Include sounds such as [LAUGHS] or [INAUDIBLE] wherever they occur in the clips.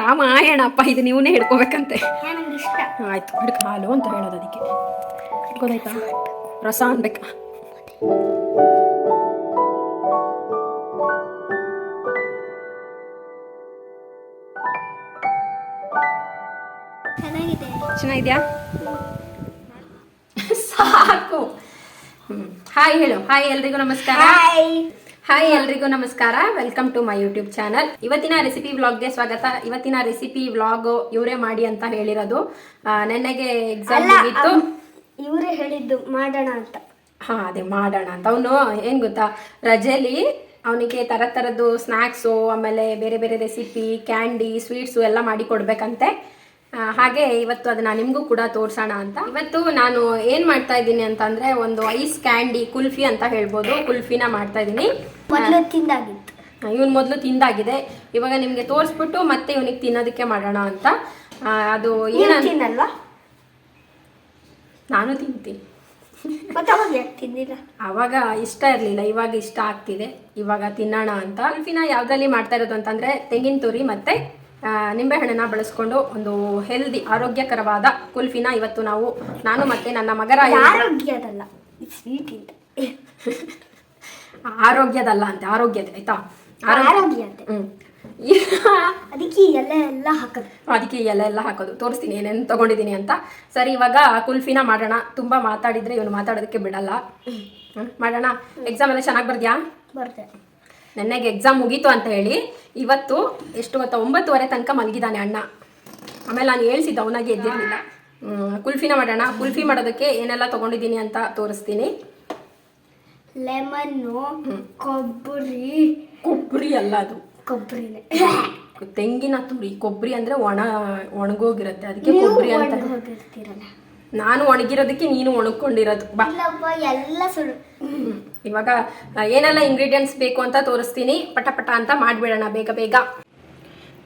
ರಾಮಾಯಣಪ್ಪ ಇದು ನೀವೇ ಹಿಡ್ಕೋಬೇಕಂತೆ. ಆಯ್ತು ಹಿಡ್ಕ ಹಾಲು ಅಂತ ಹೇಳೋದು ಅದಕ್ಕೆ. ಗೊತ್ತಾಯ್ತಾ? ರಸ ಅನ್ಬೇಕಾ ಚೆನ್ನಾಗಿದೆ. ಚೆನ್ನಾಗಿದ್ಯಾ? ಸಾಕು. ಹಾಯ್ ಹೇಳು. ಹಾಯ್ ಎಲ್ರಿಗೂ ನಮಸ್ಕಾರ. ಹಾಯ್ ಎಲ್ರಿಗೂ ನಮಸ್ಕಾರ. Welcome to my YouTube channel ಇವತ್ತಿನ ರೆಸಿಪಿ ವ್ಲಾಗ್ಗೆ ಸ್ವಾಗತ. ಇವತ್ತಿನ ರೆಸಿಪಿ ವ್ಲಾಗ್ ಇವರೇ ಮಾಡಿ ಅಂತ ಹೇಳಿರೋದು. ನೆನ್ನೆಗೆ ಎಕ್ಸಾಮ್ ಆಗಿತ್ತು ಇವರೇ ಹೇಳಿದ್ದು ಮಾಡೋಣ ಅಂತ. ಹಾ ಅದೇ ಮಾಡೋಣ ಅಂತ. ಅವನು ಏನ್ ಗೊತ್ತಾ? ರಜೆಲಿ ಅವನಿಗೆ ತರ ತರದ್ದು ಸ್ನ್ಯಾಕ್ಸು ಆಮೇಲೆ ಬೇರೆ ಬೇರೆ ರೆಸಿಪಿ ಕ್ಯಾಂಡಿ ಸ್ವೀಟ್ಸು ಎಲ್ಲ ಮಾಡಿ ಕೊಡ್ಬೇಕಂತೆ. ಹಾಗೆ ಇವತ್ತು ಅದನ್ನ ನಿಮ್ಗೂ ಕೂಡ ತೋರ್ಸೋಣ ಅಂತ. ಇವತ್ತು ನಾನು ಏನ್ ಮಾಡ್ತಾ ಇದ್ದೀನಿ ಅಂತಂದ್ರೆ ಒಂದು ಐಸ್ ಕ್ಯಾಂಡಿ ಕುಲ್ಫಿ ಅಂತ ಹೇಳ್ಬೋದು. ಕುಲ್ಫಿನ ಮಾಡ್ತಾ ಇದ್ದೀನಿ. ತಿಂದಾಗಿತ್ತು. ಇವನ್ ಮೊದಲು ತಿಂದಾಗಿದೆ. ಇವಾಗ ನಿಮ್ಗೆ ತೋರಿಸ್ಬಿಟ್ಟು ಮತ್ತೆ ಇವನಿಗೆ ತಿನ್ನೋದಕ್ಕೆ ಮಾಡೋಣ ಅಂತ. ಅದು ಏನಲ್ವಾ ಏನ ನಾನು ತಿಂತೀನಿ. ಅವಾಗ ಇಷ್ಟ ಇರಲಿಲ್ಲ. ಇವಾಗ ಇಷ್ಟ ಆಗ್ತಿದೆ. ಇವಾಗ ತಿನ್ನೋಣ ಅಂತ. ಕುಲ್ಫಿನ ಯಾವ್ದ್ರಲ್ಲಿ ಮಾಡ್ತಾ ಇರೋದು ಅಂತಂದ್ರೆ ತೆಂಗಿನ ತುರಿ ಮತ್ತೆ ನಿಂಬೆಹಣ್ಣನ್ನ ಬಳಸ್ಕೊಂಡು ಒಂದು ಹೆಲ್ದಿ ಆರೋಗ್ಯಕರವಾದ ಕುಲ್ಫಿನ ಇವತ್ತು ನಾವು ನಾನು ಮತ್ತೆ ನನ್ನ ಮಗರ ಆರೋಗ್ಯದಲ್ಲ. [LAUGHS] ಆರೋಗ್ಯದಲ್ಲ ಅಂತ ಆರೋಗ್ಯದ ಆಯ್ತಾ? ಆರೋಗ್ಯ ಅಂತ ಅದಕ್ಕೆ ಎಲ್ಲ ಎಲೆ ಎಲ್ಲ ಹಾಕೋದು. ಅದಕ್ಕೆ ಎಲ್ಲ ಎಲ್ಲ ಹಾಕೋದು. ತೋರಿಸ್ತೀನಿ ಏನೇನು ತಗೊಂಡಿದ್ದೀನಿ ಅಂತ. ಸರಿ ಇವಾಗ ಕುಲ್ಫಿನ ಮಾಡೋಣ. ತುಂಬಾ ಮಾತಾಡಿದ್ರೆ ಇವನು ಮಾತಾಡೋದಕ್ಕೆ ಬಿಡಲ್ಲ. ಮಾಡೋಣ. ಎಕ್ಸಾಮ್ ಎಲ್ಲ ಚೆನ್ನಾಗಿ ಬರ್ದ್ಯಾ? ಬರ್ತೆ ನೆನ್ನೆಗೆ ಎಕ್ಸಾಮ್ ಮುಗೀತು ಅಂತ ಹೇಳಿ ಇವತ್ತು ಎಷ್ಟು ಗೊತ್ತಾ ಒಂಬತ್ತುವರೆ ತನಕ ಮಲಗಿದ್ದಾನೆ ಅಣ್ಣ. ಆಮೇಲೆ ನಾನು ಹೇಳ್ಸಿದ್ದೆ ಅವನಾಗೆ ಎದ್ದಿರಲಿಲ್ಲ. ಕುಲ್ಫಿನ ಮಾಡೋಣ. ಕುಲ್ಫಿ ಮಾಡೋದಕ್ಕೆ ಏನೆಲ್ಲ ತಗೊಂಡಿದ್ದೀನಿ ಅಂತ ತೋರಿಸ್ತೀನಿ. ಲೆಮನ್ನು ಕೊಬ್ಬರಿ. ಕೊಬ್ಬರಿ ಅಲ್ಲ ಅದು. ಕೊಬ್ಬರಿನೇ. ತೆಂಗಿನ ತುರಿ. ಕೊಬ್ಬರಿ ಅಂದ್ರೆ ಒಣ ಒಣಗೋಗಿರುತ್ತೆ. ಅದಕ್ಕೆ ಕೊಬ್ಬರಿ ಅಂತ ನಾನು ಒಣಗಿರೋದಕ್ಕೆ ನೀನು ಇಲ್ಲಪ್ಪ ಎಲ್ಲ ಸುಳ್ಳು. ಇವಾಗ ಏನೆಲ್ಲ ಇಂಗ್ರೀಡಿಯೆಂಟ್ಸ್ ಬೇಕು ಅಂತ ತೋರಿಸ್ತೀನಿ. ಪಟ ಪಟ ಅಂತ ಮಾಡಿಬಿಡೋಣ ಬೇಗ ಬೇಗ.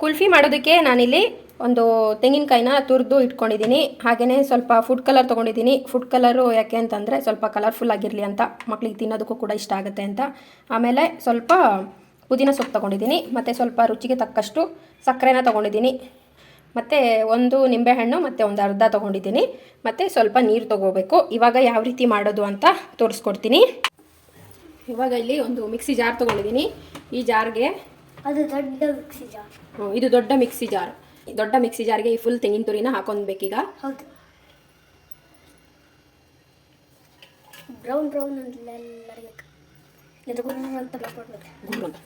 ಕುಲ್ಫಿ ಮಾಡೋದಕ್ಕೆ ನಾನಿಲ್ಲಿ ಒಂದು ತೆಂಗಿನಕಾಯಿನ ತುರಿದು ಇಟ್ಕೊಂಡಿದ್ದೀನಿ. ಹಾಗೆಯೇ ಸ್ವಲ್ಪ ಫುಡ್ ಕಲರ್ ತೊಗೊಂಡಿದ್ದೀನಿ. ಫುಡ್ ಕಲರು ಯಾಕೆ ಅಂತಂದರೆ ಸ್ವಲ್ಪ ಕಲರ್ಫುಲ್ ಆಗಿರಲಿ ಅಂತ. ಮಕ್ಳಿಗೆ ತಿನ್ನೋದಕ್ಕೂ ಕೂಡ ಇಷ್ಟ ಆಗುತ್ತೆ ಅಂತ. ಆಮೇಲೆ ಸ್ವಲ್ಪ ಪುದೀನ ಸೊಪ್ಪು ತೊಗೊಂಡಿದ್ದೀನಿ. ಮತ್ತು ಸ್ವಲ್ಪ ರುಚಿಗೆ ತಕ್ಕಷ್ಟು ಸಕ್ಕರೆನ ತೊಗೊಂಡಿದ್ದೀನಿ. ಮತ್ತು ಒಂದು ನಿಂಬೆಹಣ್ಣು, ಮತ್ತು ಒಂದು ಅರ್ಧ ತೊಗೊಂಡಿದ್ದೀನಿ. ಮತ್ತು ಸ್ವಲ್ಪ ನೀರು ತೊಗೋಬೇಕು. ಇವಾಗ ಯಾವ ರೀತಿ ಮಾಡೋದು ಅಂತ ತೋರಿಸ್ಕೊಡ್ತೀನಿ. ಇವಾಗ ಇಲ್ಲಿ ಒಂದು ಮಿಕ್ಸಿ ಜಾರ್ ತಗೊಂಡಿದ್ದೀನಿ. ಈ ಜಾರ್ಗೆ ಅದು ದೊಡ್ಡ ಮಿಕ್ಸಿ ಜಾರ್. ಇದು ದೊಡ್ಡ ಮಿಕ್ಸಿ ಜಾರ್. ದೊಡ್ಡ ಮಿಕ್ಸಿ ಜಾರ್ಗೆ ಈ ಫುಲ್ ತೆಂಗಿನ ತುರಿನ ಹಾಕೊಂಡ್ಬೇಕೀಗ. ಹೌದು. ಬ್ರೌನ್ ಬ್ರೌನ್ ಅಂತ.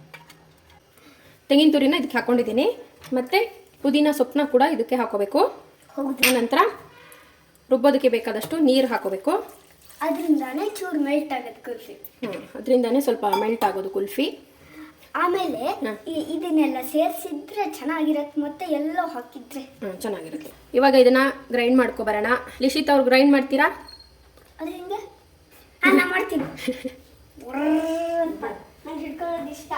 ತೆಂಗಿನ ತುರಿನ ಇದಕ್ಕೆ ಹಾಕೊಂಡಿದ್ದೀನಿ. ಮತ್ತು ಪುದೀನ ಸೊಪ್ಪನ್ನ ಕೂಡ ಇದಕ್ಕೆ ಹಾಕೋಬೇಕು. ನಂತರ ರುಬ್ಬೋದಕ್ಕೆ ಬೇಕಾದಷ್ಟು ನೀರು ಹಾಕೋಬೇಕು. ಅದರಿಂದಾನೇ ಚೂರು ಮೆಲ್ಟ್ ಆಗುತ್ತೆ ಕುಲ್ಫಿ. ಅದರಿಂದನೇ ಸ್ವಲ್ಪ ಮೆಲ್ಟ್ ಆಗೋದು ಕುಲ್ಫಿ. ಆಮೇಲೆ ಈ- ಇದನ್ನೆಲ್ಲ ಸೇರಿಸಿದ್ರೆ ಚೆನ್ನಾಗಿರತ್ತೆ ಮತ್ತೆ ಎಲ್ಲೋ ಹಾಕಿದ್ರೆ. ಹ್ಞೂ ಚೆನ್ನಾಗಿರುತ್ತೆ. ಇವಾಗ ಇದನ್ನ ಗ್ರೈಂಡ್ ಮಾಡ್ಕೊ ಬರೋಣ. ಲಿಶಿತ್ ಅವ್ರು ಗ್ರೈಂಡ್ ಮಾಡ್ತೀರಾ? ಅದು ಹೆಂಗೆ? ಹಾಂ ನಾ ಮಾಡ್ತೀನಿ. ನನಗೆ ಅಂತ ನಂಗೆ ಹಿಡ್ಕೊಳ್ಳೋದು ಇಷ್ಟ.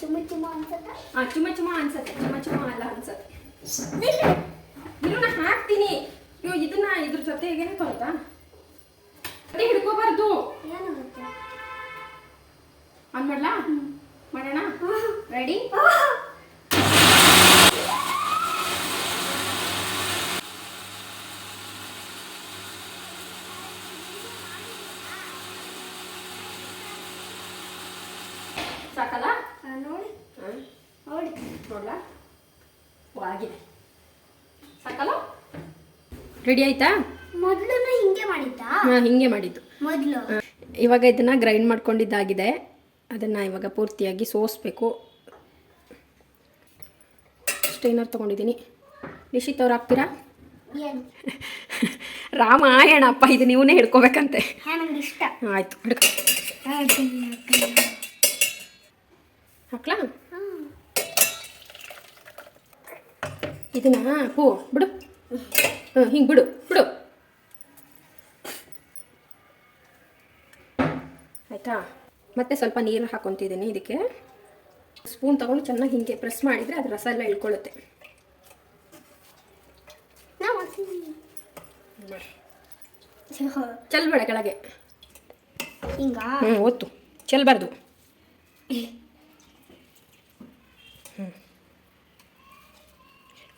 ಚುಮ್ಮ ಚುಮ್ಮ ಅನ್ಸತ್ತ? ಆ, ಚುಮ್ಮ ಚುಮ್ಮ ಅನ್ಸತ್ತೆ. ಚುಮ್ಮ ಚುಮ್ಮ ಅಲ್ಲ ಅನ್ಸತ್ತೆ. ಇದ್ರ ಈಗೇನು ಬರುತ್ತಾ ಅದೇ ಹಿಡ್ಕೋಬಾರ್ದು. ಆನ್ ಮಾಡ್ಲಾ? ಮಾಡೋಣ? ರೆಡಿ ಸಾಕಲ್ಲ? ನೋಡಿ. ಹ್ಮ್. ನೋಡಿ. ನೋಡ್ಲಾ? ಆಗಿದೆ. ಸಾಕಲ್ಲ? ರೆಡಿ ಆಯ್ತಾ? ಮೊದಲು ಹಿಂಗೆ ಮಾಡಿದ್ದಾ? ಹಾ ಹಿಂಗೆ ಮಾಡಿದ್ದು. ಮೊದಲು? ಇವಾಗ ಇದನ್ನ ಗ್ರೈಂಡ್ ಮಾಡ್ಕೊಂಡಿದ್ದಾಗಿದೆ. ಅದನ್ನ ಇವಾಗ ಪೂರ್ತಿಯಾಗಿ ಸೋಸ್ಬೇಕು. ಸ್ಟೈನರ್ ತಗೊಂಡಿದ್ದೀನಿ. ನಿಶಿತ್ ಅವ್ರು ಹಾಕ್ತೀರಾ? [LAUGHS] ರಾಮಾಯಣ ಅಪ್ಪ ಇದು ನೀವೇ ಹಿಡ್ಕೋಬೇಕಂತೆ. ಇಷ್ಟ. ಆಯ್ತು ಹಿಡ್ಕೊ. ಹಾಕ್ಲಾ? ಇದನ್ನ ಹೂ ಬಿಡು. ಹಾಂ ಹಿಂಗೆ ಬಿಡು ಬಿಡು. ಆಯಿತಾ? ಮತ್ತೆ ಸ್ವಲ್ಪ ನೀರು ಹಾಕೊತಿದ್ದೀನಿ ಇದಕ್ಕೆ. ಸ್ಪೂನ್ ತಗೊಂಡು ಚೆನ್ನಾಗಿ ಹಿಂಗೆ ಪ್ರೆಸ್ ಮಾಡಿದರೆ ಅದು ರಸ ಎಲ್ಲ ಇಳ್ಕೊಳ್ಳುತ್ತೆ ಚೆಲ್ಬೇಡ ಕೆಳಗೆ. ಹ್ಞೂ ಒತ್ತು. ಚೆಲ್ಬಾರ್ದು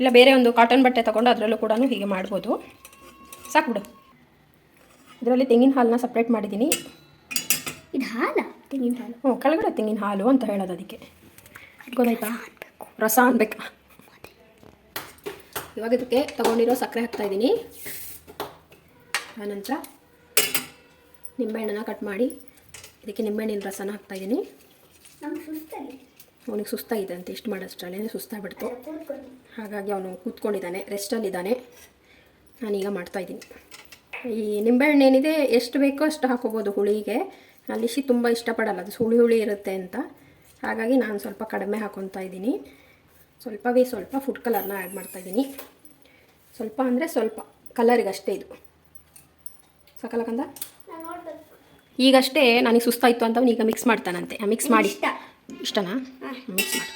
ಇಲ್ಲ ಬೇರೆ ಒಂದು ಕಾಟನ್ ಬಟ್ಟೆ ತಗೊಂಡು ಅದರಲ್ಲೂ ಕೂಡ ಹೀಗೆ ಮಾಡ್ಬೋದು. ಸಾಕು ಬಿಡು ಇದರಲ್ಲಿ ತೆಂಗಿನ ಹಾಲನ್ನ ಸಪ್ರೇಟ್ ಮಾಡಿದ್ದೀನಿ. ಇದು ಹಾಲ ತೆಂಗಿನ ಹಾಲು. ಹ್ಞೂ ಕೆಳಗಡೆ ತೆಂಗಿನ ಹಾಲು ಅಂತ ಹೇಳೋದು ಅದಕ್ಕೆ. ಗೊತ್ತಾಯ್ತಾ? ರಸ ಅನ್ಬೇಕಾ ಇವಾಗ ಇದಕ್ಕೆ ತಗೊಂಡಿರೋ ಸಕ್ಕರೆ ಹಾಕ್ತಾ ಇದ್ದೀನಿ. ಆನಂತರ ನಿಂಬೆಹಣ್ಣನ್ನ ಕಟ್ ಮಾಡಿ ಇದಕ್ಕೆ ನಿಂಬೆಹಣ್ಣಿನ ರಸನ ಹಾಕ್ತಾ ಇದ್ದೀನಿ. ಅವನಿಗೆ ಸುಸ್ತಾಗಿದೆ ಅಂತ ಇಷ್ಟು ಮಾಡೋಷ್ಟರಲ್ಲೇ ಸುಸ್ತಾಗ್ಬಿಡ್ತು. ಬಿಡ್ತು ಹಾಗಾಗಿ ಅವನು ಕೂತ್ಕೊಂಡಿದ್ದಾನೆ ರೆಸ್ಟಲ್ಲಿದ್ದಾನೆ ನಾನೀಗ ಮಾಡ್ತಾಯಿದ್ದೀನಿ ಈ ನಿಂಬೆಹಣ್ಣು ಏನಿದೆ ಎಷ್ಟು ಬೇಕೋ ಅಷ್ಟು ಹಾಕೋಬೋದು ಹುಳಿಗೆ. ಲಿಶಿ ತುಂಬ ಇಷ್ಟಪಡಲ್ಲ ಅದು ಸುಳಿ ಹುಳಿ ಇರುತ್ತೆ ಅಂತ. ಹಾಗಾಗಿ ನಾನು ಸ್ವಲ್ಪ ಕಡಿಮೆ ಹಾಕೊತಾ ಇದ್ದೀನಿ. ಸ್ವಲ್ಪವೇ ಸ್ವಲ್ಪ ಫುಡ್ ಕಲರ್ನ ಆ್ಯಡ್ ಮಾಡ್ತಾಯಿದ್ದೀನಿ ಸ್ವಲ್ಪ ಅಂದರೆ ಸ್ವಲ್ಪ ಕಲರಿಗೆ ಅಷ್ಟೇ ಇದು. ಸಾಕಲ್ಲಕಂದ ನೋಡ್ಬೇಕು. ಈಗಷ್ಟೇ ನನಗೆ ಸುಸ್ತಾಯಿತು ಅಂತ ಅವನು ಈಗ ಮಿಕ್ಸ್ ಮಾಡ್ತಾನಂತೆ. ಮಿಕ್ಸ್ ಮಾಡಿ. ಇಷ್ಟ? ಇಷ್ಟನಾ? ಮಿಕ್ಸ್ ಮಾಡಿ.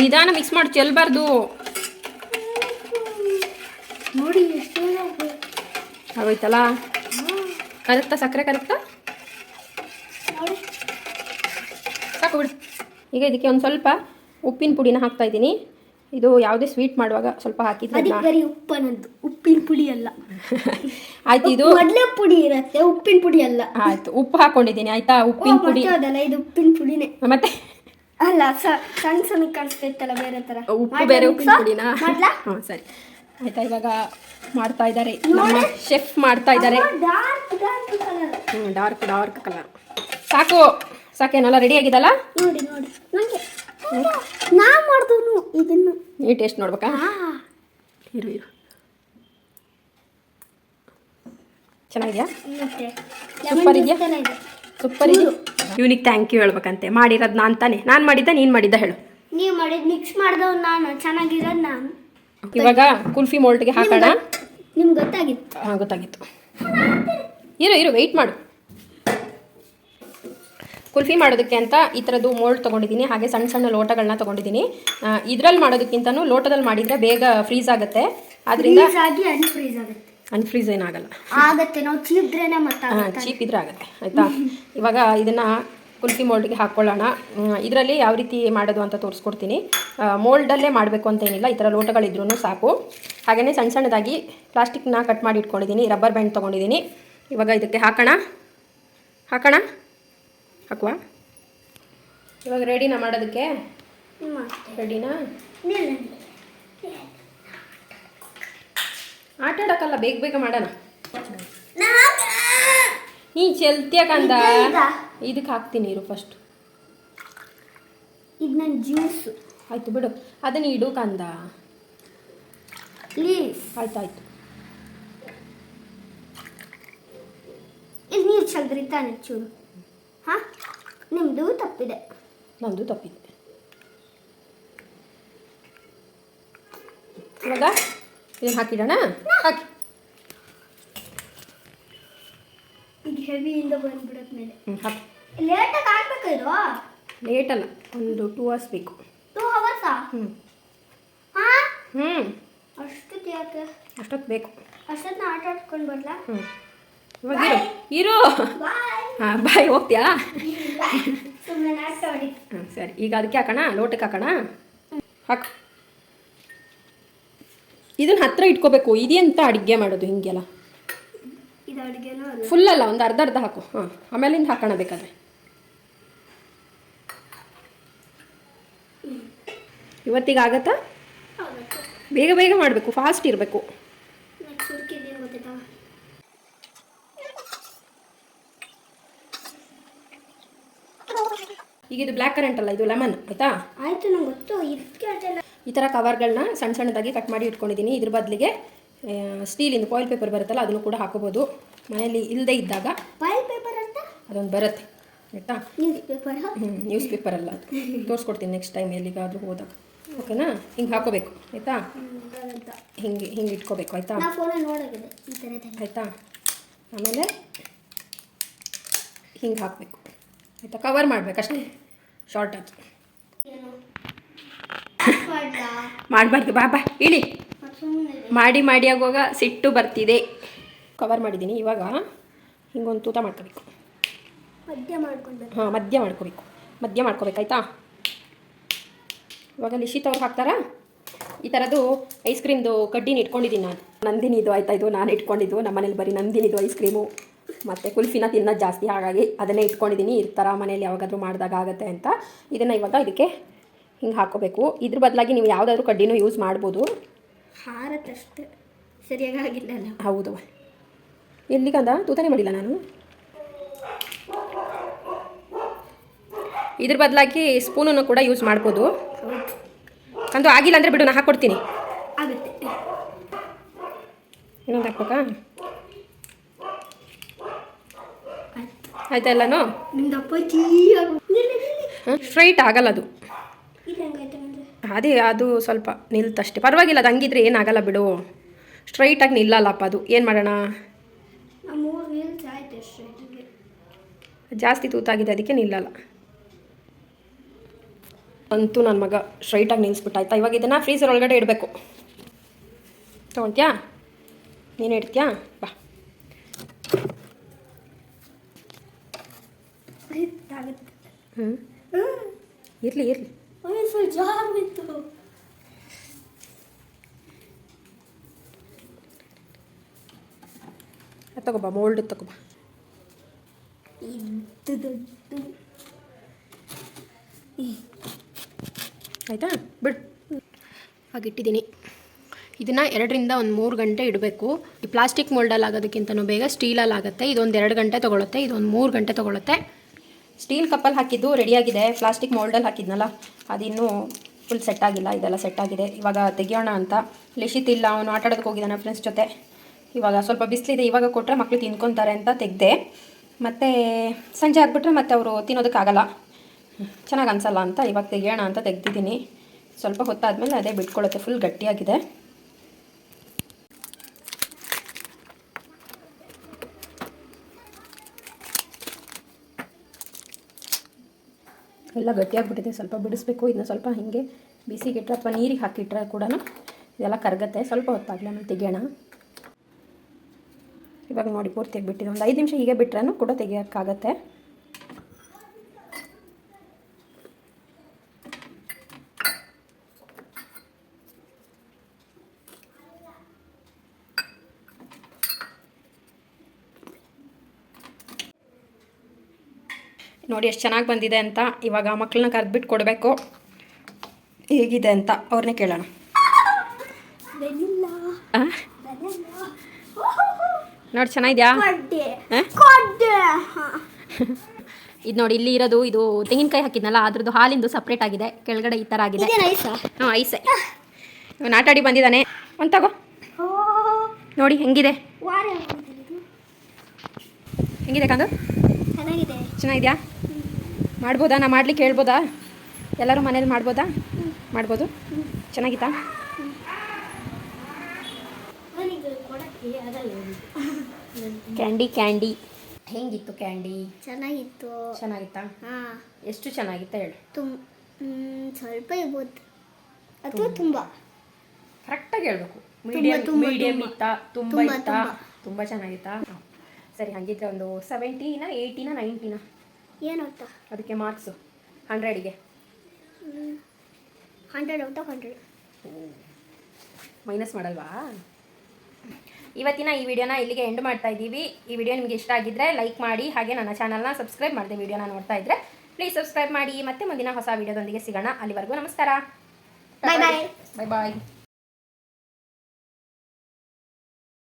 ನಿಧಾನ ಮಿಕ್ಸ್ ಮಾಡಿ ಚೆಲ್ಬಾರ್ದು. ನೋಡಿ. ಆಗೋಯ್ತಲ್ಲ? ಕರಗ್ತಾ ಸಕ್ಕರೆ ಕರಗ್ತಾ? ಸಾಕು ಬಿಡು. ಈಗ ಇದಕ್ಕೆ ಒಂದು ಸ್ವಲ್ಪ ಉಪ್ಪಿನ ಪುಡಿನ ಹಾಕ್ತಾ ಇದ್ದೀನಿ. ಇದು ಯಾವುದೇ ಸ್ವೀಟ್ ಮಾಡುವಾಗ ಸ್ವಲ್ಪ ಹಾಕಿದ್ರೆ ಉಪ್ಪನದ್ದು. ಉಪ್ಪಿನ ಪುಡಿ ಅಲ್ಲ. [LAUGHS] ಆಯ್ತು ಇದು ಮೊದಲೇ ಪುಡಿ ಇರುತ್ತೆ ಉಪ್ಪಿನ ಪುಡಿ ಅಲ್ಲ. ಆಯ್ತು ಉಪ್ಪು ಹಾಕೊಂಡಿದ್ದೀನಿ ಆಯ್ತಾ? ಉಪ್ಪಿನ ಪುಡಿ ಅದಲ್ಲ ಇದು ಉಪ್ಪಿನ ಪುಡಿನೇ. ಮತ್ತೆ? ಅಲ್ಲ ಸಣ್ಣ ಸಣ್ಣ ಇತ್ತಲ್ಲ ಬೇರೆ ತರ. ಉಪ್ಪು ಬೇರೆ ಉಪ್ಪಿನ ಪುಡಿನಾ? ಹಾಂ ಸರಿ. ಆಯ್ತಾ ಇವಾಗ ಮಾಡ್ತಾ ಇದ್ದಾರೆ. ನಮ್ಮ ಶೆಫ್ ಮಾಡ್ತಾ ಇದ್ದಾರೆ. ಡಾರ್ಕ್ ಡಾರ್ಕ್ ಕಲರ್ ಹ್ಞೂ ಡಾರ್ಕ್ ಡಾರ್ಕ್ ಕಲರ್ ಸಾಕು. ಸಾಕೇನಲ್ಲ ರೆಡಿ ಆಗಿದಲ್ಲ ನೋಡಿ ನೋಡಿ. ನಂಗೆ ನಾ ಮಾಡ್ದವನು ಇದನ್ನು. ನೀ ಟೇಸ್ಟ್ ನೋಡ್ಬೇಕಾ? ಹಾ. ಇರು ಇರು. ಚೆನ್ನಾಗಿದೆಯಾ? Super ಇದೆಯಾ? ಸೂಪರ್ ಇದು ಇವನಿಗೆ ಥ್ಯಾಂಕ್ ಯು ಹೇಳ್ಬೇಕಂತೆ. ಮಾಡಿರೋದು ನಾನು ತಾನೆ. ನಾನು ಮಾಡಿದ್ದ ನೀನು ಮಾಡಿದ್ದ ಹೇಳು. ನೀವು ಮಾಡಿದ್ ಮಿಕ್ಸ್ ಮಾಡ್ದವ್ ನಾನು. ಚೆನ್ನಾಗಿರೋದು ನಾನು. ಇವಾಗ ಕುಲ್ಫಿ ಮೋಲ್ಡ್ಗೆ ಹಾಕೋಣ. ನಿಮ್ಗೆ ಗೊತ್ತಾಗಿತ್ತು. ಹಾಂ ಗೊತ್ತಾಗಿತ್ತು. ಇರು ಇರು ವೆಯ್ಟ್ ಮಾಡು. ಕುಲ್ಫಿ ಮಾಡೋದಕ್ಕೆ ಅಂತ ಈ ಥರದ್ದು ಮೋಲ್ಡ್ ತೊಗೊಂಡಿದ್ದೀನಿ. ಹಾಗೆ ಸಣ್ಣ ಸಣ್ಣ ಲೋಟಗಳನ್ನ ತೊಗೊಂಡಿದ್ದೀನಿ. ಇದರಲ್ಲಿ ಮಾಡೋದಕ್ಕಿಂತನೂ ಲೋಟದಲ್ಲಿ ಮಾಡಿದರೆ ಬೇಗ ಫ್ರೀಸ್ ಆಗುತ್ತೆ. ಅದರಿಂದ ಅನ್ಫ್ರೀಸ್ ಆಗುತ್ತೆ. ಅನ್ಫ್ರೀಸ್ ಏನಾಗಲ್ಲ ಆಗುತ್ತೆ. ನಾವು ಚೀಪ್ ಇದ್ರೆ ಆಗುತ್ತೆ ಆಯಿತಾ? ಇವಾಗ ಇದನ್ನು ಕುಲ್ಫಿ ಮೋಲ್ಡ್ಗೆ ಹಾಕ್ಕೊಳ್ಳೋಣ. ಇದರಲ್ಲಿ ಯಾವ ರೀತಿ ಮಾಡೋದು ಅಂತ ತೋರಿಸ್ಕೊಡ್ತೀನಿ. ಮೋಲ್ಡಲ್ಲೇ ಮಾಡಬೇಕು ಅಂತ ಏನಿಲ್ಲ ಈ ಥರ ಲೋಟಗಳಿದ್ರೂ ಸಾಕು. ಹಾಗೆಯೇ ಸಣ್ಣ ಸಣ್ಣದಾಗಿ ಪ್ಲಾಸ್ಟಿಕ್ನ ಕಟ್ ಮಾಡಿ ಇಟ್ಕೊಂಡಿದ್ದೀನಿ ರಬ್ಬರ್ ಬ್ಯಾಂಡ್ ತೊಗೊಂಡಿದ್ದೀನಿ. ಇವಾಗ ಇದಕ್ಕೆ ಹಾಕೋಣ. ಹಾಕೋಣ. ಹಾಕುವ. ಇವಾಗ ರೆಡಿನಾ ಮಾಡೋದಕ್ಕೆ? ರೆಡಿನಾ ಆಟ ಆಡೋಕ್ಕಲ್ಲ ಬೇಗ ಬೇಗ ಮಾಡೋಣ. ನೀ ಚೆಲ್ತಿಯ ಕಂದ? ಇದಾ? ಇದಕ್ಕೆ ಹಾಕ್ತೀನಿ ಇರು ಫಸ್ಟ್ ಇದು ನನ್ನ ಜ್ಯೂಸ್ ಆಯ್ತು ಬಿಡು. ಅದನ್ನ ಇಡು ಕಂದ. ಪ್ಲೀಸ್ ಆಯ್ತಾಯ್ತು ಇಲ್ಲಿ ನೀರು ಚಲ್ದ್ರಿ ತಾನೆ ಚೂರು. ಹಾ? ನಿಮ್ಮದು ತಪ್ಪಿದೆ. ನಂದು ತಪ್ಪಿದೆ. ಇವಾಗ ಇದನ್ನು ಹಾಕಿಡೋಣ? ಹಾಕಿ. ಈಗ ಹೆವಿಯಿಂದ ಬಂದ್ಬಿಡತ್ ಮೇಲೆ. ಹ್ಞೂ ಹಾಕಿ ಲೇಟಾಗಿ ಆಗ್ಬೇಕು ಇದು? ಲೇಟಲ್ಲ ಒಂದು ಟೂ ಅವರ್ಸ್ ಬೇಕು. ಟೂ ಅವರ್ಸಾ ಹ್ಞೂ ಹಾ? ಹ್ಞೂ ಅಷ್ಟೊತ್ತು ಯಾಕೆ? ಅಷ್ಟೊತ್ತು ಬೇಕು. ಅಷ್ಟೊತ್ತನ್ನ ಆಟ ಆಡ್ಕೊಂಡು ಬರ್ಲಾ? ಹ್ಞೂ ಇವಾಗ ಇರು. ಹಾಂ ಬಾಯ್ ಹೋಗ್ತೀಯಾ? ಸುಮ್ಮನೆ ಆಟ ಆಡಿ. ಹಾಂ ಸರಿ. ಈಗ ಅದಕ್ಕೆ ಹಾಕೋಣ? ಲೋಟಕ್ಕೆ ಹಾಕೋಣ? ಹಾಕು. ಇದನ್ನ ಹತ್ರ ಇಟ್ಕೋಬೇಕು. ಇದೆಂತ ಅಡುಗೆ ಮಾಡೋದು ಹಿಂಗೆಲ್ಲ? ಇದು ಅಲ್ಲ ಫುಲ್ ಅಲ್ಲ ಒಂದು ಅರ್ಧ ಅರ್ಧ ಹಾಕು. ಹಾಂ ಆಮೇಲಿಂದ ಹಾಕೋಣ ಬೇಕಾದ್ರೆ. ಇವತ್ತಿಗೆ ಆಗತ್ತಾ? ಆಗುತ್ತೆ. ಬೇಗ ಬೇಗ ಮಾಡಬೇಕು ಫಾಸ್ಟ್ ಇರಬೇಕು. ಈಗ ಇದು ಬ್ಲ್ಯಾಕ್ ಕರೆಂಟ್ ಅಲ್ಲ ಇದು ಲೆಮನ್ ಆಯ್ತಾ? ಆಯ್ತು ನಂಗೆ ಗೊತ್ತು. ಈ ಥರ ಕವರ್ಗಳನ್ನ ಸಣ್ಣ ಸಣ್ಣದಾಗಿ ಕಟ್ ಮಾಡಿ ಇಟ್ಕೊಂಡಿದ್ದೀನಿ ಇದ್ರ ಬದಲಿಗೆ ಸ್ಟೀಲಿಂದ ಕಾಯಿಲ್ ಪೇಪರ್ ಬರುತ್ತಲ್ಲ ಅದನ್ನು ಕೂಡ ಹಾಕೋಬೋದು. ಮನೆಯಲ್ಲಿ ಇಲ್ಲದೆ ಇದ್ದಾಗ ಫೈಲ್ ಪೇಪರ್ ಅಂತ? ಅದೊಂದು ಬರುತ್ತೆ ಆಯಿತಾ? ನ್ಯೂಸ್ ಪೇಪರ್ ಹ್ಞೂ ನ್ಯೂಸ್ ಪೇಪರ್ ಅಲ್ಲ ಅದು. ತೋರಿಸ್ಕೊಡ್ತೀನಿ ನೆಕ್ಸ್ಟ್ ಟೈಮ್ ಎಲ್ಲಿಗಾದರೂ ಹೋದಾಗ. ಓಕೆನಾ ಹಿಂಗೆ ಹಾಕೋಬೇಕು ಆಯಿತಾ? ಹಿಂಗೆ ಹಿಂಗೆ ಇಟ್ಕೋಬೇಕು ಆಯಿತಾ? ಆಯಿತಾ? ಆಮೇಲೆ ಹಿಂಗೆ ಹಾಕಬೇಕು ಆಯಿತಾ? ಕವರ್ ಮಾಡಬೇಕಷ್ಟೇ ಶಾರ್ಟ್ ಆಗಿ. ಮಾಡಬಾರ್ದು? ಬಾ ಬಾ ಇಳಿ. ಮಾಡಿ ಮಾಡಿ ಆಗುವಾಗ ಸಿಟ್ಟು ಬರ್ತಿದೆ. ಕವರ್ ಮಾಡಿದ್ದೀನಿ. ಇವಾಗ ಹಿಂಗೊಂದು ತೂತ ಮಾಡ್ಕೋಬೇಕು. ಮಧ್ಯ ಮಾಡ್ಕೊಳ್ಬೇಕು. ಹಾಂ ಮಧ್ಯ ಮಾಡ್ಕೋಬೇಕು. ಮಧ್ಯ ಮಾಡ್ಕೋಬೇಕಾಯ್ತಾ ಇವಾಗ ನಿಶಿತ್ ಅವ್ರು ಹಾಕ್ತಾರಾ? ಈ ಥರದ್ದು ಐಸ್ ಕ್ರೀಮ್ದು ಕಡ್ಡಿನ ಇಟ್ಕೊಂಡಿದ್ದೀನಿ ನಾನು. ನಂದಿನಿದು ಆಯ್ತಾ ಇದು? ನಾನು ಇಟ್ಕೊಂಡಿದ್ದು. ನಮ್ಮ ಮನೇಲಿ ಬರೀ ನಂದಿನಿದು ಐಸ್ ಕ್ರೀಮು ಮತ್ತು ಕುಲ್ಫಿನ ತಿನ್ನೋದು ಜಾಸ್ತಿ ಹಾಗಾಗಿ ಅದನ್ನೇ ಇಟ್ಕೊಂಡಿದ್ದೀನಿ ಇರ್ತಾರ ಮನೇಲಿ ಯಾವಾಗಾದರೂ ಮಾಡಿದಾಗ ಆಗುತ್ತೆ ಅಂತ. ಇದನ್ನು ಇವಾಗ ಇದಕ್ಕೆ ಹಿಂಗೆ ಹಾಕೋಬೇಕು. ಇದ್ರ ಬದಲಾಗಿ ನೀವು ಯಾವುದಾದ್ರೂ ಕಡ್ಡಿನೂ ಯೂಸ್ ಮಾಡ್ಬೋದು. ಹಾರತ್ತಷ್ಟೇ. ಸರಿಯಾಗಿ ಆಗಿಲ್ಲ ಅಲ್ಲ ಹೌದು ಎಲ್ಲಿಗಂದ ತೂತಾನೆ ಮಾಡಿಲ್ಲ ನಾನು. ಇದ್ರ ಬದಲಾಗಿ ಸ್ಪೂನನ್ನು ಕೂಡ ಯೂಸ್ ಮಾಡ್ಬೋದು. ಅಂದು ಕಂದು ಆಗಿಲ್ಲ ಅಂದರೆ ಬಿಡು ನಾನು ಹಾಕ್ಕೊಡ್ತೀನಿ ಇನ್ನೊಂದು ಹಾಕ್ಬೇಕಾ? ಆಯ್ತು. ಎಲ್ಲನೂ? ಸ್ಟ್ರೈಟ್ ಆಗಲ್ಲ ಅದು. ಅದೇ ಅದು ಸ್ವಲ್ಪ ನಿಲ್ತಷ್ಟೇ. ಪರವಾಗಿಲ್ಲ ಅದು ಹಂಗಿದ್ರೆ ಏನಾಗಲ್ಲ ಬಿಡು. ಸ್ಟ್ರೈಟಾಗಿ ನಿಲ್ಲಲ್ಲಪ್ಪ ಅದು. ಏನು ಮಾಡೋಣ ಆ ಮೂರು ನಿಲ್ಸ್ ಆಯ್ತು ಅಷ್ಟೇ ಇದಕ್ಕೆ ಜಾಸ್ತಿ ತೂತಾಗಿದೆ, ಅದಕ್ಕೆ ನಿಲ್ಲಲ್ಲ. ಅಂತೂ ನನ್ನ ಮಗ ಸ್ಟ್ರೈಟಾಗಿ ನಿಲ್ಲಿಸ್ಬಿಟ್ಟ ಆಯ್ತಾ ಇವಾಗ ಇದನ್ನು ಫ್ರೀಸರ್ ಒಳಗಡೆ ಇಡಬೇಕು. ತೊಗೊಳ್ತೀಯಾ? ನೀನು ಇಡ್ತೀಯಾ? ಬಾ. ಹ್ಞೂ ಇರಲಿ ಇರಲಿ. ತಗೋಬಾ ಮೋಲ್ಡ್ ತಗೋಬಾ. ಆಯಿತಾ? ಬಿಡು. ಹಾಗಿಟ್ಟಿದ್ದೀನಿ. ಇದನ್ನು ಎರಡರಿಂದ ಒಂದು ಮೂರು ಗಂಟೆ ಇಡಬೇಕು. ಈ ಪ್ಲಾಸ್ಟಿಕ್ ಮೋಲ್ಡಲ್ಲಿ ಆಗೋದಕ್ಕಿಂತನೂ ಬೇಗ ಸ್ಟೀಲಲ್ಲಿ ಆಗುತ್ತೆ. ಇದೊಂದು ಎರಡು ಗಂಟೆ ತೊಗೊಳುತ್ತೆ, ಇದೊಂದು ಮೂರು ಗಂಟೆ ತೊಗೊಳುತ್ತೆ. ಸ್ಟೀಲ್ ಕಪ್ಪಲ್ಲಿ ಹಾಕಿದ್ದು ರೆಡಿಯಾಗಿದೆ ಪ್ಲಾಸ್ಟಿಕ್ ಮೋಲ್ಡಲ್ಲಿ ಹಾಕಿದ್ನಲ್ಲ, ಅದಿನ್ನೂ ಫುಲ್ ಸೆಟ್ ಆಗಿಲ್ಲ, ಇದೆಲ್ಲ ಸೆಟ್ ಆಗಿದೆ. ಇವಾಗ ತೆಗಿಯೋಣ ಅಂತ. ಲಿಶಿತ್ ಇಲ್ಲ ಅವನು ಆಟ ಆಡೋದಕ್ಕೆ ಹೋಗಿದ್ದಾನೆ ಫ್ರೆಂಡ್ಸ್ ಜೊತೆ. ಇವಾಗ ಸ್ವಲ್ಪ ಬಿಸಿಲಿದೆ, ಇವಾಗ ಕೊಟ್ಟರೆ ಮಕ್ಕಳು ತಿನ್ಕೊತಾರೆ ಅಂತ ತೆಗೆದೆ. ಮತ್ತು ಸಂಜೆ ಆಗಿಬಿಟ್ರೆ ಮತ್ತೆ ಅವರು ತಿನ್ನೋದಕ್ಕಾಗಲ್ಲ. ಚೆನ್ನಾಗಿ ಅನ್ಸಲ್ಲ ಅಂತ ಇವಾಗ ತೆಗಿಯೋಣ ಅಂತ ತೆಗ್ದಿದ್ದೀನಿ. ಸ್ವಲ್ಪ ಹೊತ್ತಾದಮೇಲೆ ಅದೇ ಬಿಟ್ಕೊಳ್ಳುತ್ತೆ ಫುಲ್ ಗಟ್ಟಿಯಾಗಿದೆ. ಎಲ್ಲ ಗಟ್ಟಿಯಾಗಿಬಿಟ್ಟಿದೆ. ಸ್ವಲ್ಪ ಬಿಡಿಸ್ಬೇಕು. ಇದನ್ನ ಸ್ವಲ್ಪ ಹೀಗೆ ಬಿಸಿಗಿಟ್ರೆ ಅಥವಾ ನೀರಿಗೆ ಹಾಕಿಟ್ರೆ ಕೂಡ ಇದೆಲ್ಲ ಕರಗತ್ತೆ. ಸ್ವಲ್ಪ ಹೊತ್ತಾಗಲಿ ತೆಗಿಯೋಣ. ಇವಾಗ ನೋಡಿ ಪೂರ್ತಿಯಾಗಿ ಬಿಟ್ಟಿದೆ ಒಂದು ಐದು ನಿಮಿಷ ಹೀಗೆ ಬಿಟ್ರೂ ಕೂಡ ತೆಗಿಯೋಕ್ಕಾಗತ್ತೆ. ನೋಡಿ ಎಷ್ಟು ಚೆನ್ನಾಗಿ ಬಂದಿದೆ ಅಂತ ಇವಾಗ ಮಕ್ಕಳನ್ನ ಕರೆದ್ಬಿಟ್ಟು ಕೊಡಬೇಕು. ಹೇಗಿದೆ ಅಂತ ಅವ್ರನ್ನೇ ಕೇಳೋಣ. ನೋಡಿ ಚೆನ್ನಾಗಿದ್ಯಾ? ಇದು ನೋಡಿ ಇಲ್ಲಿ ಇರೋದು ಇದು ತೆಂಗಿನಕಾಯಿ ಹಾಕಿದ್ನಲ್ಲ ಅದ್ರದ್ದು ಹಾಲಿಂದು ಸಪ್ರೇಟ್ ಆಗಿದೆ. ಕೆಳಗಡೆ ಈ ಥರ ಆಗಿದೆ. ಹಾಂ ಐಸಾ. ಇವನು ಆಟಾಡಿ ಬಂದಿದ್ದಾನೆ. ಒಂದು ತಗೋ. ನೋಡಿ ಹೆಂಗಿದೆ? ಹೆಂಗಿದೆ ಕಂದು? ಚೆನ್ನಾಗಿದೆ. ಚೆನ್ನಾಗಿದ್ಯಾ? ಮಾಡ್ಬೋದಾ? ನಾ ಮಾಡ್ಲಿಕ್ಕೆ ಹೇಳ್ಬೋದಾ? ಎಲ್ಲರೂ ಮನೇಲಿ ಮಾಡ್ಬೋದಾ? ಮಾಡ್ಬೋದು. ಚೆನ್ನಾಗಿತ್ತಾ ನನಗೆ ಕೊಡಕ್ಕೆ ಆಗಲ್ಲ ಕ್ಯಾಂಡಿ ಕ್ಯಾಂಡಿ ಹೆಂಗಿತ್ತು ಕ್ಯಾಂಡಿ ಚೆನ್ನಾಗಿತ್ತು. ಚೆನ್ನಾಗಿತ್ತಾ? ಹಾ. ಎಷ್ಟು ಚೆನ್ನಾಗಿತ್ತ ಹೇಳಿ. ತುಮ್ ಮ್, ಸ್ವಲ್ಪ ಇರ್ಬೋದು. ಅಥವಾ ತುಂಬ. ಕರೆಕ್ಟಾಗಿ ಹೇಳ್ಬೇಕು. ತುಂಬ, ಮೀಡಿಯಂ ತುಂಬ, ಮೀಡಿಯಂ ತುಂಬ. ಇತ್ತಾ? ತುಂಬ ಇತ್ತ? ತುಂಬ. ತುಂಬ ಚೆನ್ನಾಗಿತ್ತಾ? ಸರಿ ಹಾಗಿದ್ರೆ ಒಂದು ಸೆವೆಂಟಿನ ಏಯ್ಟಿನ ನೈಂಟಿನ ಏನು ಅಂತ? ಅದಕ್ಕೆ marks ಹಂಡ್ರೆಡಿಗೆ hundred out of hundred minus ಮಾಡಲ್ವಾ? ಇವತ್ತಿನ ಈ ವಿಡಿಯೋನ ಇಲ್ಲಿಗೆ ಎಂಡ್ ಮಾಡ್ತಾ ಇದ್ದೀವಿ. ಈ ವಿಡಿಯೋ ನಿಮಗೆ ಇಷ್ಟ ಆಗಿದ್ರೆ ಲೈಕ್ ಮಾಡಿ ಹಾಗೆ ನನ್ನ ಚಾನಲ್ನ ಸಬ್ಸ್ಕ್ರೈಬ್ ಮಾಡಿದೆ ವಿಡಿಯೋನ ನೋಡ್ತಾ ಇದ್ರೆ ಪ್ಲೀಸ್ ಸಬ್ಸ್ಕ್ರೈಬ್ ಮಾಡಿ. ಮತ್ತೆ ಮುಂದಿನ ಹೊಸ ವಿಡಿಯೋದೊಂದಿಗೆ ಸಿಗೋಣ. ಅಲ್ಲಿವರೆಗೂ ನಮಸ್ಕಾರ. ಬಾಯ್ ಬಾಯ್ ಬಾಯ್ ಬಾಯ್